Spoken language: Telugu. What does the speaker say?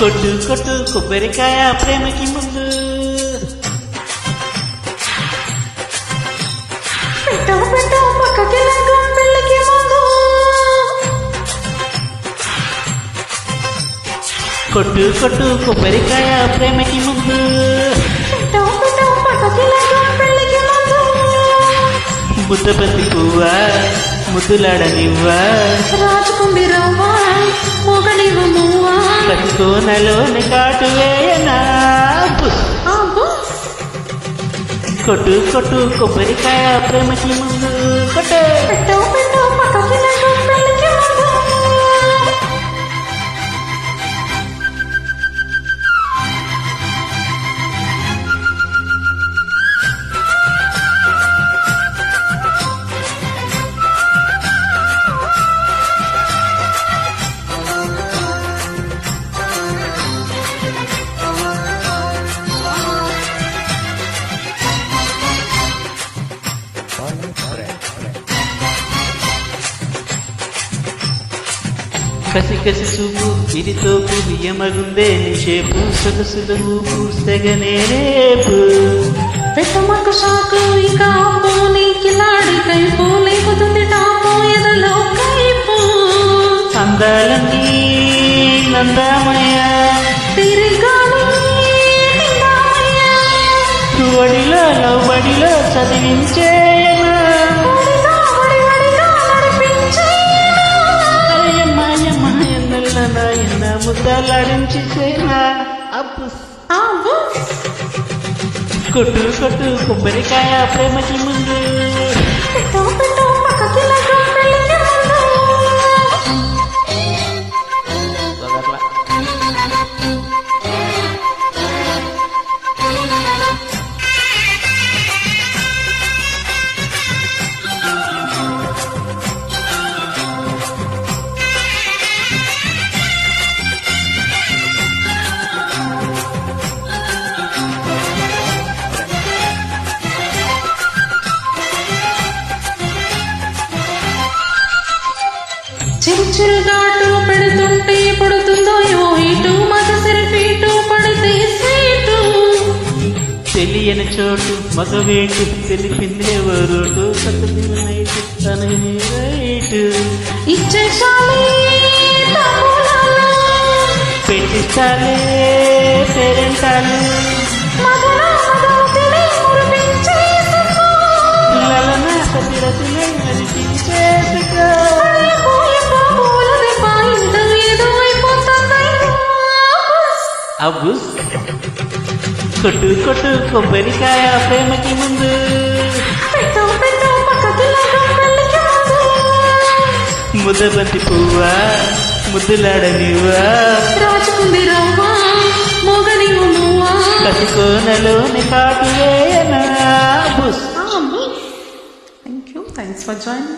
కొట్టు కొట్టు కొబ్బరికాయ ప్రేమకి ముందు. కొట్టు కొట్టు కొబ్బరికాయ ప్రేమకి ముందు. పెట్టు పెట్టు పక్కకి లగ్గం పెళ్ళికి ముందు ముద్దబంతి పువ్వా ముద్దులాడనివ్వా. రాజుకుంది ప్రతి కోనలోని కాటు వేయనా? కొట్టు కొట్టు కొబ్బరికాయ ప్రేమకి ముందు కొట్టు. కసి కసి చూపు ఇది తోపు బియ్యమగుందే నిషేపు సొగసుల ఊపు సెగనే రేపు. పెట్టమకు షాకు ఇక అప్పు నీకిలాడి కైపు లేకుతుంది టాపు ఎదలో కైపు. నందామయ్య తిరిగాని నవ్వడిలో అబ్బో. కొట్టు కొట్టు కొబ్బరికాయ ప్రేమకి ముందు చిరుచిరుగాటు పెడుతుంటే పడుతుందో యో ఇటు మగ సిరిపీటు పడితే సీటు. తెలియని చోటు మగవేటు తెలిపింది సతమినైటు తనని రైటు ఇచ్చేసాలి. పెట్టిస్తాలే పేరెంటాలు. అబ్బు. కొట్టు కొట్టు కొబ్బరికాయ ప్రేమకి ముందు. ముద్దబంతి పువ్వా ముద్దులాడనివ్వా. రాజుకుంది రవ్వ నువ్వా. కసి కోనలోని కాటు వేయనా బుస్. Thank you. Thanks for joining.